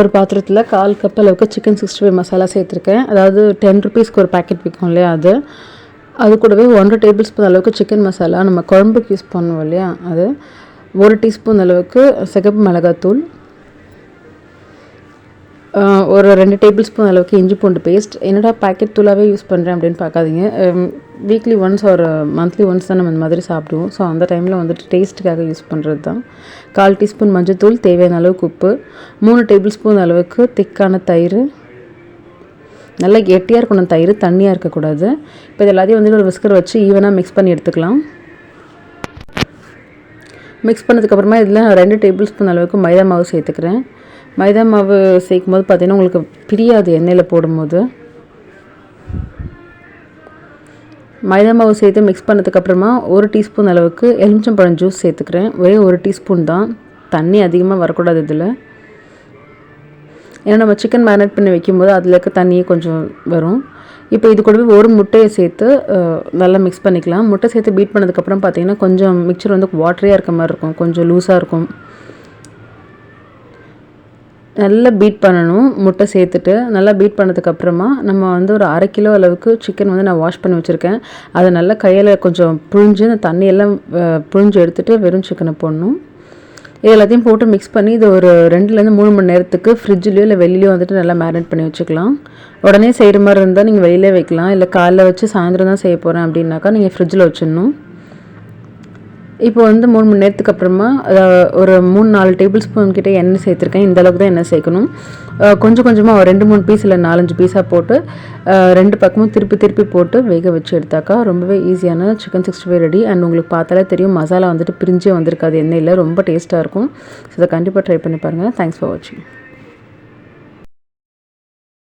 ஒரு பாத்திரத்தில் கால் கப் அளவுக்கு சிக்கன் சிக்ஸ்டி ஃபைவ் மசாலா சேர்த்துருக்கேன். அதாவது டென் ருபீஸ்க்கு ஒரு பேக்கெட் விற்கும் இல்லையா அது? அது கூடவே ஒன்றரை டேபிள் ஸ்பூன் அளவுக்கு சிக்கன் மசாலா நம்ம குழம்புக்கு யூஸ் பண்ணுவோம் இல்லையா அது? ஒரு டீஸ்பூன் அளவுக்கு சிகப்பு மிளகாத்தூள் ஒரு ரெண்டு டேபிள் ஸ்பூன் அளவுக்கு இஞ்சி பூண்டு பேஸ்ட் என்னடா பேக்கெட் தூளாகவே யூஸ் பண்ணுறேன் அப்படின்னு பார்க்காதீங்க. வீக்லி ஒன்ஸ் ஒரு மந்த்லி ஒன்ஸ் தான் நம்ம இந்த மாதிரி சாப்பிடுவோம். ஸோ அந்த டைமில் வந்துட்டு டேஸ்ட்டுக்காக யூஸ் பண்ணுறது தான். கால் டீஸ்பூன் மஞ்சத்தூள் தேவையான அளவுக்கு உப்பு. மூணு டேபிள் ஸ்பூன் அளவுக்கு திக்கான தயிர். நல்லா கெட்டியாக இருக்கணும் தயிர் தண்ணியாக இருக்கக்கூடாது. இப்போ இது எல்லாத்தையும் வந்து ஒரு விஸ்கர் வச்சு ஈவனாக மிக்ஸ் பண்ணி எடுத்துக்கலாம். மிக்ஸ் பண்ணதுக்கப்புறமா இதில் நான் ரெண்டு டேபிள் ஸ்பூன் அளவுக்கு மைதா மாவு சேர்த்துக்கிறேன். மைதா மாவு சேர்க்கும் போது பார்த்தீங்கன்னா உங்களுக்கு பிரியாது எண்ணெயில் போடும்போது. மைதா மாவு சேர்த்து மிக்ஸ் பண்ணதுக்கப்புறமா ஒரு டீஸ்பூன் அளவுக்கு எலுமிச்சம்பழம் ஜூஸ் சேர்த்துக்கிறேன். ஒரே ஒரு டீஸ்பூன் தான். தண்ணி அதிகமாக வரக்கூடாது இதில். ஏன்னா நம்ம சிக்கன் மேரினேட் பண்ணி வைக்கும்போது அதில் இருக்க தண்ணியே கொஞ்சம் வரும். இப்போ இது கூடவே ஒரு முட்டையை சேர்த்து நல்லா மிக்ஸ் பண்ணிக்கலாம். முட்டை சேர்த்து பீட் பண்ணதுக்கப்புறம் பார்த்தீங்கன்னா கொஞ்சம் மிக்சர் வந்து வாட்டரியாக இருக்க மாதிரி இருக்கும். கொஞ்சம் லூஸாக இருக்கும். நல்லா பீட் பண்ணணும் முட்டை சேர்த்துட்டு. நல்லா பீட் பண்ணதுக்கப்புறமா நம்ம வந்து ஒரு அரை கிலோ அளவுக்கு சிக்கன் வந்து நான் வாஷ் பண்ணி வச்சுருக்கேன். அதை நல்லா கையில் கொஞ்சம் புழிஞ்சு அந்த தண்ணியெல்லாம் புழிஞ்சு எடுத்துகிட்டு வெறும் சிக்கனை போடணும். இது எல்லாத்தையும் போட்டு மிக்ஸ் பண்ணி இது ஒரு ரெண்டுலேருந்து மூணு மணி நேரத்துக்கு ஃப்ரிட்ஜ்லேயோ இல்லை வெளியிலையோ வந்துட்டு நல்லா மேரினேட் பண்ணி வச்சுக்கலாம். உடனே செய்கிற மாதிரி இருந்தால் நீங்கள் வெளியிலே வைக்கலாம். இல்லை காலைல வச்சு சாயந்தரம் தான் செய்ய போகிறேன் அப்படின்னாக்கா நீங்கள் ஃப்ரிட்ஜில் வச்சிடணும். இப்போ வந்து மூணு மணி நேரத்துக்கு அப்புறமா ஒரு மூணு நாலு டேபிள் ஸ்பூன் கிட்டே எண்ணெய் சேர்த்துருக்கேன். இந்த அளவுக்கு தான் எண்ணெய் சேர்க்கணும். கொஞ்சம் கொஞ்சமாக ஒரு ரெண்டு மூணு பீஸ் இல்லை நாலஞ்சு பீஸாக போட்டு ரெண்டு பக்கமும் திருப்பி திருப்பி போட்டு வேக வச்சு எடுத்தாக்கா ரொம்பவே ஈஸியான chicken sixty five ready and உங்களுக்கு பார்த்தாலே தெரியும் மசாலா வந்துட்டு பிரிஞ்சே வந்திருக்காது. எண்ணெயில் ரொம்ப டேஸ்ட்டாக இருக்கும். ஸோ இதை கண்டிப்பாக ட்ரை பண்ணி பாருங்கள் தேங்க்ஸ் ஃபார் வாட்சிங்